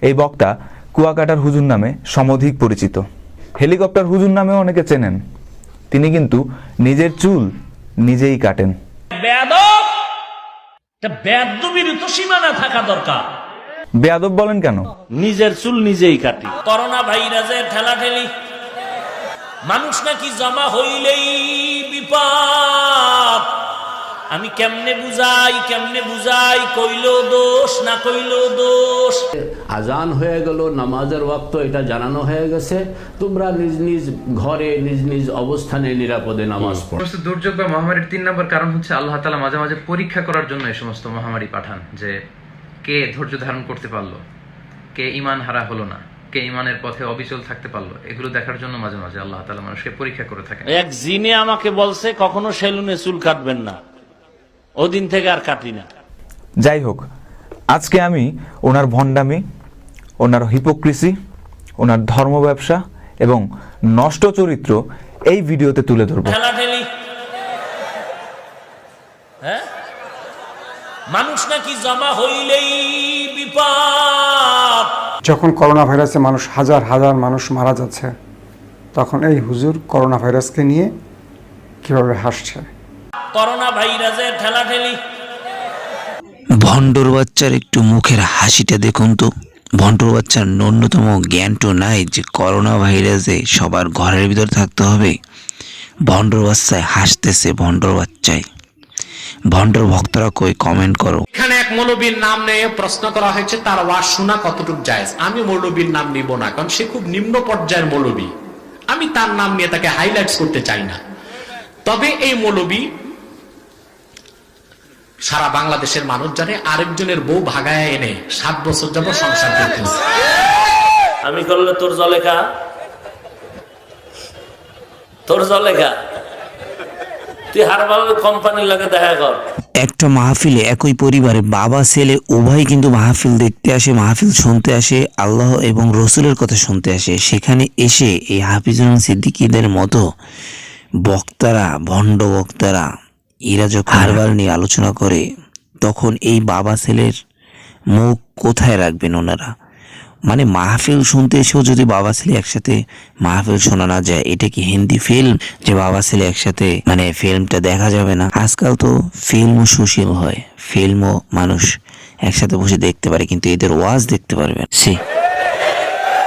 এই বক্তা কুয়াকাটার হুজুর নামে সমধিক পরিচিত। হেলিকপ্টার হুজুর নামেও অনেকে চেনেন। তিনি কিন্তু নিজের চুল নিজেই কাটেন। বেয়াদব! এটা বেয়াদবির তো সীমানা থাকা দরকার। বেয়াদব বলেন কেন? নিজের চুল নিজেই কাটি। করোনা ভাইরাসের ঠেলা ঠেলি মানুষ নাকি জমা হইলেই বিপদ। আমি কেমনে বুঝাই কেমনে বুঝাই কইলো দোষ না কইলো দোষ? আজান হয়ে গেল নামাজের ওয়াক্ত এটা জানানো হয়ে গেছে। তোমরা নিজ নিজ ঘরে নিজ নিজ অবস্থানে নিরাপদে নামাজ পড়ো। সমস্ত দুর্যোগ বা মহামারীর তিন নম্বর কারণ হচ্ছে আল্লাহ তালা মাঝে মাঝে পরীক্ষা করার জন্য এই সমস্ত মহামারী পাঠান যে কে ধৈর্য ধারণ করতে পারল কে ইমান হারা হলো না কে ইমানের পথে অবিচল থাকতে পারল এগুলো দেখার জন্য মাঝে মাঝে আল্লাহ তালা মানুষকে পরীক্ষা করে থাকেন। এক জিনে আমাকে বলছে কখনো সেলুনে চুল কাটবেন না। ওদিন থেকে আর কাটি না। যাই হোক আজকে আমি ওনার ভণ্ডামি ওনার হিপোক্রিসি ওনার ধর্ম ব্যবসা এবং নষ্ট চরিত্র এই ভিডিওতে তুলে ধরব। হ্যাঁ? মানুষ নাকি জমা হইলেই বিপদ। যখন করোনা ভাইরাসে মানুষ হাজার হাজার মানুষ মারা যাচ্ছে তখন এই হুজুর করোনা ভাইরাসকে নিয়ে কীভাবে হাসছে? করোনা ভাইরাসের ঠেলা ঠেলি ভণ্ডর বাচ্চার একটু মুখের হাসিটা দেখুন তো। ভণ্ডর বাচ্চার ন্যূনতম জ্ঞানটো নাই যে করোনা ভাইরাসে সবার ঘরের ভিতর থাকতে হবে। ভণ্ডর বাচ্চায় হাসতেছে ভণ্ডর বাচ্চায়। ভণ্ডর ভক্তরা কই কমেন্ট করো। এখানে এক মৌলবীর নাম নিয়ে প্রশ্ন করা হয়েছে তার ওয়াজ শোনা কতটুকু জায়েজ? আমি মৌলবীর নাম নিব না কারণ সে খুব নিম্ন পর্যায়ের মৌলবী। আমি তার নাম নিয়ে তাকে হাইলাইটস করতে চাই না। তবে এই মৌলবী সারা বাংলাদেশের মানুষ জানে আরেকজনের বউ ভাগায় এনে সাত বছর যাবত সংসার করতেছে আমি করলে তোর জলেখা তোর জলেখা তুই হারবাল কোম্পানির লাগে দেখা কর। একটা মাহফিলে একই পরিবারে বাবা ছেলে উভয় কিন্তু মাহফিল দেখতে আসে মাহফিল শুনতে আসে আল্লাহ এবং রসুলের কথা শুনতে আসে। সেখানে এসে এই হাফিজুল সিদ্দিকীদের মতো বক্তারা ভণ্ড বক্তারা এরা যখন হারবার নিয়ে আলোচনা করে, তখন এই বাবা ছেলের মুখ কোথায় রাখবেন ওনারা? মানে মাহফিল শুনতে এসেও যদি বাবা ছেলে একসাথে মাহফিল শোনা না যায়, এটা কি হিন্দি ফিল্ম যে বাবা ছেলে একসাথে মানে ফিল্মটা দেখা যাবে না? আজকাল তো ফিল্মও সুশীল হয় ফিল্মও মানুষ একসাথে বসে দেখতে পারে, কিন্তু এদের ওয়াজ দেখতে পারবে সে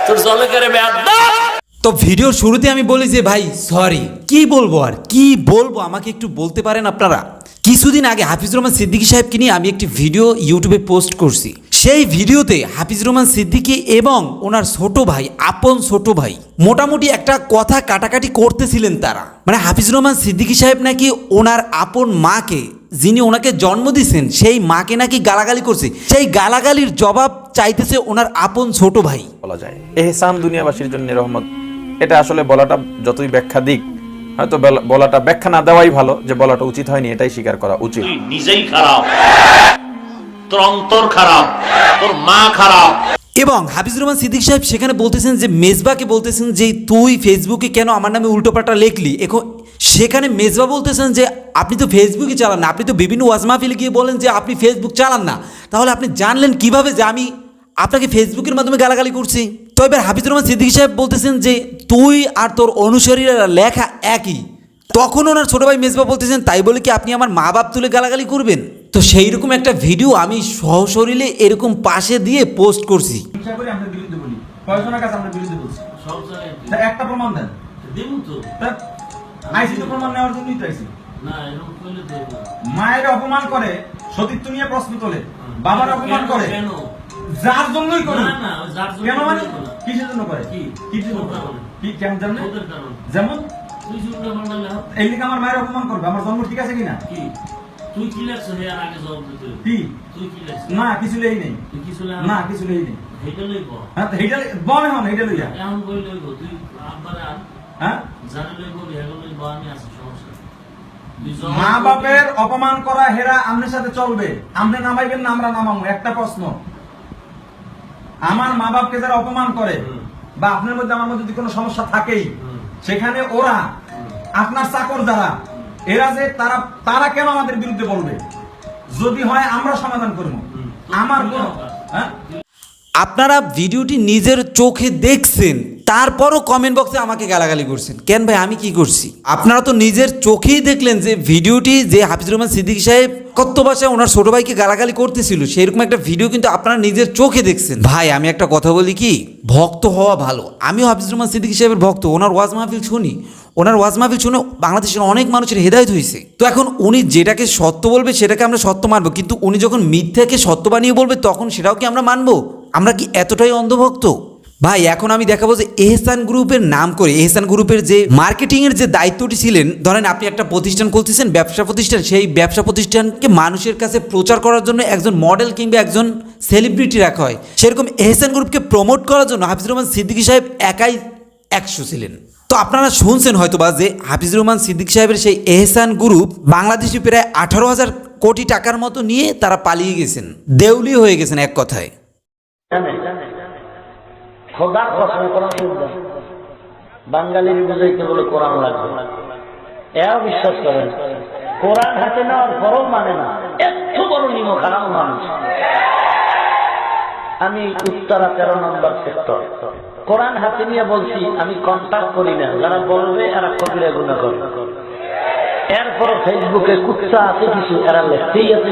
তোর বেয়াদ তো ভিডিওর শুরুতে আমি বলি যে, ভাই সরি কি বলব আর? কি বলব? আমাকে একটু বলতে পারেন আপনারা? কিছুদিন আগে হাফিজুর রহমান সিদ্দিকী সাহেবকে নিয়ে আমি একটি ভিডিও ইউটিউবে পোস্ট করছি। সেই ভিডিওতে হাফিজুর রহমান সিদ্দিকী এবং ওনার ছোট ভাই, আপন ছোট ভাই মোটামুটি একটা কথা কাটাকাটি করতেছিলেন তারা। মানে হাফিজুর রহমান সিদ্দিকী সাহেব নাকি ওনার আপন মাকে, যিনি ওনাকে জন্ম দিয়েছেন, সেই মাকে নাকি গালাগালি করছে। সেই গালাগালির জবাব চাইতেছে ওনার আপন ছোট ভাই। বলা যায়। এহসান দুনিয়াবাসীর জন্য রহমত। এটা আসলে বলাটা যতই ব্যাখ্যা দিক হয়তো বলাটা ব্যাখ্যা না দেওয়াই ভালো যে বলাটা উচিত হয়নি এটাই স্বীকার করা উচিত। নিজেই খারাপ। তোর অন্তর খারাপ তোর মা খারাপ। এবং হাফিজুর রহমান সিদ্দিক সাহেব সেখানে বলতেছেন যে মেজবাকে বলতেছেন যে তুই ফেসবুকে কেন আমার নামে উল্টোপাল্টা লেখলি? এখন সেখানে মেজবা বলতেছেন যে আপনি তো ফেসবুকই চালান না আপনি তো বিভিন্ন ওয়াজ মাহফিলে গিয়ে বলেন যে আপনি ফেসবুক চালান না। তাহলে আপনি জানলেন কীভাবে যে আমি আপনাকে ফেসবুকের মাধ্যমে গালাগালি করছি। তো এবার হাফিজুর রহমান সিদ্দিক সাহেব বলতেছেন যে তুই আর তোর অনুসারীরা লেখা একই। তখন ওনার ছোট ভাই মেজবা বলতেছেন তাই বলে কি আপনি আমার মা বাপ তুলে গালাগালি করবেন? তো সেই রকম একটা ভিডিও আমি সহশরীরে এরকম পাশে দিয়ে পোস্ট করছি। ইচ্ছা করে আমরা বিরুদ্ধে বলি। কয়জনের কাছে আমরা বিরুদ্ধে বলছি। তা একটা প্রমাণ দেন। তা। আইসি তো প্রমাণ নেওয়ার জন্যই তো আইসি। মায়ের অপমান করে সতীত্ব নিয়ে প্রশ্ন তোলে বাবার অপমান করে। যার জন্যই করে। কেন মানে? কিসের জন্য করে? কিসের জন্য কি জানেন যেমন? এই লিখে আমার মায়ের অপমান করবে। আমার জন্ম ঠিক আছে কিনা? তুই কি লাগছে এর আগে জবাব দিতে। কি? তুই কি লাগছে না কিছু লেই নেই। তুই কিছু না কিছু লেই নেই। হেঁটে লইব। হ্যাঁ তো বনে হন এইটা লইয়া। এমন কই লইব। তুই আব্বারে আর হ্যাঁ? জানে লইব হেগো লইব আমি আছি সমস্যা মা বাপের অপমান করা হেরা আমনের সাথে চলবে। আমনে নামাইবেন না আমরা নামাবো একটা প্রশ্ন। আমার মা বাপকে যারা অপমান করে বা আপনার মধ্যে আমার মধ্যে যদি কোনো সমস্যা থাকেই সেখানে ওরা আপনার চাকর যারা এরা যে তারা তারা কেন আমাদের বিরুদ্ধে বলবে? যদি হয় আমরা সমাধান করব। আমার কোন হ্যাঁ? আপনারা ভিডিওটি নিজের চোখে দেখছেন। তারপরও কমেন্ট বক্সে আমাকে গালাগালি করছেন। কেন ভাই, আমি কি করছি? আপনারা তো নিজের চোখেই দেখলেন যে ভিডিওটি যে হাফিজুর রহমান সিদ্দিক সাহেব কত ভাষায় ওনার ছোট ভাইকে গালাগালি করতেছিল, সেরকম একটা ভিডিও কিন্তু আপনারা নিজের চোখে দেখছেন। ভাই, আমি একটা কথা বলি কি? ভক্ত হওয়া ভালো। আমিও হাফিজুর রহমান সিদ্দিক সাহেবের ভক্ত, ওনার ওয়াজ মাহফিল শুনি। ওনার ওয়াজ মাহফিল শুনে বাংলাদেশের অনেক মানুষের হেদায়ত হয়েছে। তো এখন উনি যেটাকে সত্য বলবে, সেটাকে আমরা সত্য মানবো। কিন্তু উনি যখন মিথ্যাকে সত্য বানিয়ে বলবে, তখন সেটাও কি আমরা মানবো? আমরা কি এতটাই অন্ধভক্ত? ভাই, এখন আমি দেখাবো যে এহসান গ্রুপের নাম করে, এহসান গ্রুপের যে মার্কেটিং এর যে দায়িত্বটি ছিলেন, ধরেন আপনি একটা প্রতিষ্ঠান খুলতেছেন, ব্যবসা প্রতিষ্ঠান, সেই ব্যবসা প্রতিষ্ঠানকে মানুষের কাছে প্রচার করার জন্য একজন মডেল কিংবা একজন সেলিব্রিটি রাখা হয়। সেরকম এহসান গ্রুপকে প্রমোট করার জন্য হাফিজুর রহমান সিদ্দিকী সাহেব একাই একশো ছিলেন। তো আপনারা শুনছেন হয়তোবা যে হাফিজুর রহমান সিদ্দিক সাহেবের সেই এহসান গ্রুপ বাংলাদেশি প্রায় আঠারো হাজার কোটি টাকার মতো নিয়ে তারা পালিয়ে গেছেন। দেউলি হয়ে গেছেন এক কথায়। খোদার কসম কোরআন শুনবে বাঙালির বুঝাইতে বলে কোরআন লাগবে? এও বিশ্বাস করেন, কোরআন হাতে নেওয়ার পরও মানে না এত বড় নিম খারাপ মানুষ। আমি উত্তরা তেরো নম্বর সেক্টর। কোরআন হাতে নিয়ে বলছি, আমি কন্ট্যাক্ট করি না, যারা বলবে এরা কবিরা গুণা করে। এরপরে ফেসবুকে কুত্তা আছে কিছু, এরা লেখতেই আছে।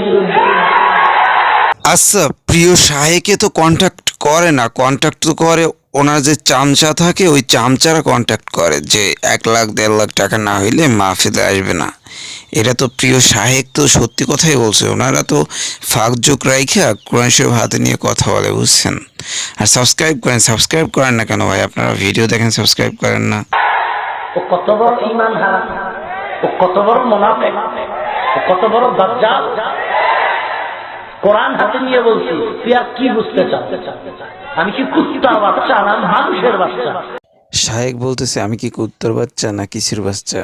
আচ্ছা প্রিয় সাহেকে তো কন্ট্যাক্ট করে না কন্ট্যাক্ট তো করে, ওনার যে চামচা থাকে, ওই চামচারা কন্ট্যাক্ট করে যে এক লাখ, দেড় লাখ টাকা না হইলে মাহফিলে আসবে না। এটা তো প্রিয় শাহেক তো সত্যি কথাই বলছে, ওনারা তো ফাঁক যোগ রাইখা কোরআন শরীফ হাতে নিয়ে কথা বলে, বুঝছেন? আর সাবস্ক্রাইব করেন সাবস্ক্রাইব করেন না কেন ভাই? আপনারা ভিডিও দেখেন সাবস্ক্রাইব করেন না। কত বড় কত বড় কোরআন হাতে নিয়ে বলছি তুই আর কি বুঝতে চাও আমি কি কুত্তার বাচ্চা না? মানুষের বাচ্চা। শাহেক বলতেছে আমি কি কুত্তর বাচ্চা না কিসির বাচ্চা?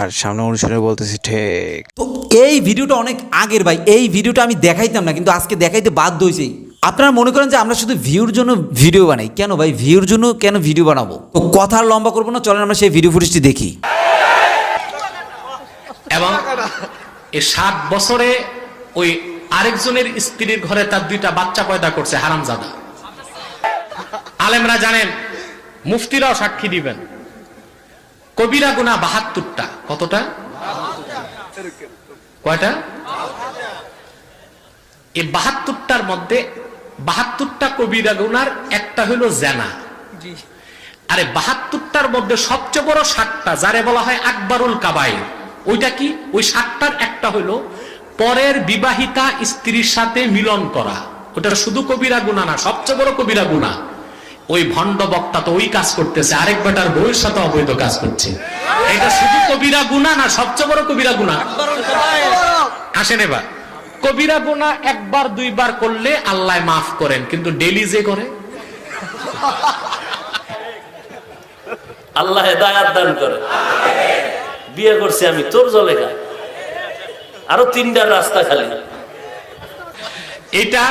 আর সামনে অনুসারে বলতেছে ঠিক। তো এই ভিডিওটা অনেক আগের ভাই এই ভিডিওটা আমি দেখাইতাম না কিন্তু আজকে দেখাইতে বাধ্য হয়েছি আপনারা মনে করেন যে আমরা শুধু ভিউর জন্য ভিডিও বানাই। কেন ভাই? ভিউর জন্য কেন ভিডিও বানাবো? তো কথা আর লম্বা করব না চলেন আমরা সেই ভিডিও ফুটেজটি দেখি। এবং এই সাত বছরে ওই আরেকজনের স্ত্রীর ঘরে তার দুইটা বাচ্চা পয়দা করছে হারামজাদা। আলেমরা জানেন মুফতিরাও সাক্ষী দিবেন। কবিরা গুনা বাহাত্তরটা। কতটা? কয়টা? এই বাহাত্তরটার মধ্যে বাহাত্তরটা কবিরা গুনার একটা হইল জেনা। আরে বাহাত্তরটার মধ্যে সবচেয়ে বড় সাতটা যারে বলা হয় আকবরুল কাবাই ওইটা কি? ওই সাতটার একটা হইল পরের বিবাহিতা স্ত্রীর সাথে মিলন করা। ওটা শুধু কবিরা গুণা না, সবচেয়ে বড় কবিরা গুণা। ওই ভণ্ড বক্তা তো ওই কাজ করতেছে, আরেক বেটার বউয়ের সাথে অবৈধ কাজ করছে। এটা শুধু কবিরা গুণা না, সবচেয়ে বড় কবিরা গুণা। আসেন এবার। কবিরা গুণা একবার, দুইবার করলে আল্লাহ মাফ করেন, কিন্তু ডেলি যে করে? আল্লাহ দান করে। বিয়ে করছি আমি, তোর জলে খাই আরও তিনটার রাস্তা খালি। এটা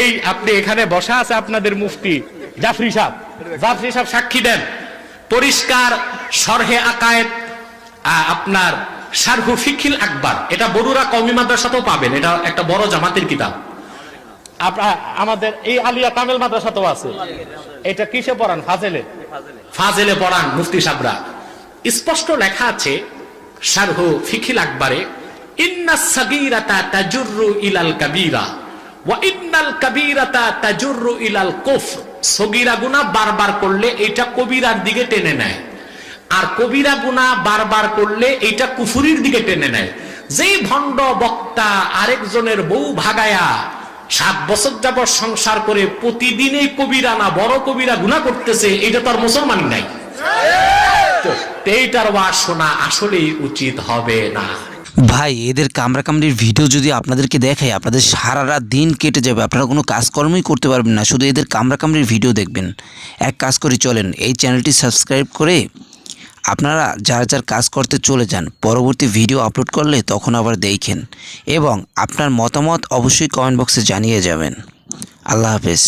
এই আপনি এখানে বসা আছে আপনাদের মুফতি জাফরি সাহেব। জাফরি সাহেব সাক্ষী দেন। পরিষ্কার সরহে আকায়েত আপনার সারহু ফিখিল আকবার। এটা বড়ুরা কমি মাদ্রাসাতেও পাবেন। এটা একটা বড় জামাতের কিতাব। আমাদের এই আলিয়া কামেল মাদ্রাসাতেও আছে। এটা কিসে পড়ান? ফাজেলে? ফাজেলে পড়ান মুফতি সাবরা স্পষ্ট লেখা আছে, সারহু ফিখিল আকবারে ওয়া আরেকজনের বউ ভাগায়া সাত বছর যাবত সংসার করে প্রতিদিনই কবিরা না, বড় কবিরা গুনাহ করতেছে, এটা তো আর মুসলমান নাই। এইটার ওয়াজ শোনা আসলেই উচিত হবে না। ভাই, এদের কামড়া কামড়ির ভিডিও যদি আপনাদেরকে দেখায় আপনাদের সারা রাত দিন কেটে যাবে, আপনারা কোনো কাজকর্মই করতে পারবেন না, শুধু এদের কামড়া কামড়ির ভিডিও দেখবেন। এক কাজ করে চলেন, এই চ্যানেলটি সাবস্ক্রাইব করে আপনারা যার যার কাজ করতে চলে যান, পরবর্তী ভিডিও আপলোড করলে তখন আবার দেখেন এবং আপনার মতামত অবশ্যই কমেন্ট বক্সে জানিয়ে যাবেন। আল্লাহ হাফেজ।